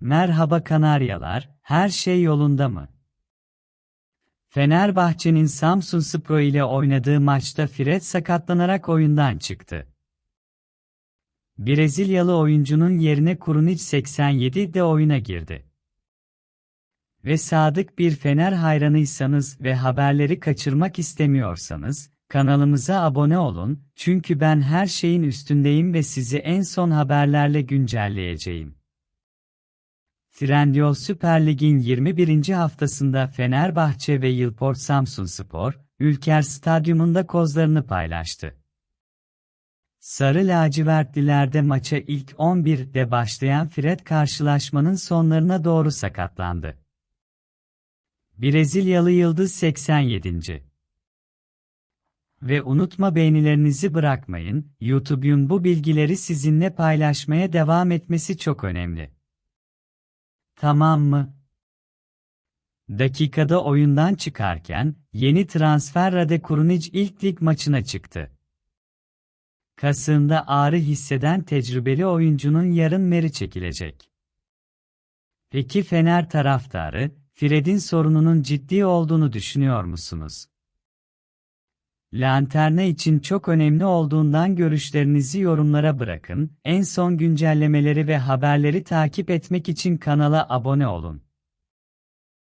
Merhaba Kanaryalar, her şey yolunda mı? Fenerbahçe'nin Samsunspor ile oynadığı maçta Fred sakatlanarak oyundan çıktı. Brezilyalı oyuncunun yerine Kurunic 87'de oyuna girdi. Ve sadık bir Fener hayranıysanız ve haberleri kaçırmak istemiyorsanız, kanalımıza abone olun, çünkü ben her şeyin üstündeyim ve sizi en son haberlerle güncelleyeceğim. Trendyol Süper Lig'in 21. haftasında Fenerbahçe ve Yılport Samsunspor, Ülker Stadyumunda kozlarını paylaştı. Sarı lacivertlilerde maça ilk 11'de başlayan Fred karşılaşmanın sonlarına doğru sakatlandı. Brezilyalı Yıldız 87. Ve unutma beğenilerinizi bırakmayın, YouTube'un bu bilgileri sizinle paylaşmaya devam etmesi çok önemli. Tamam mı? Dakikada oyundan çıkarken, yeni transfer Rade Kurunic ilk lig maçına çıktı. Kasığında ağrı hisseden tecrübeli oyuncunun yarın meri çekilecek. Peki Fener taraftarı, Fred'in sorununun ciddi olduğunu düşünüyor musunuz? Lanterne için çok önemli olduğundan görüşlerinizi yorumlara bırakın, en son güncellemeleri ve haberleri takip etmek için kanala abone olun.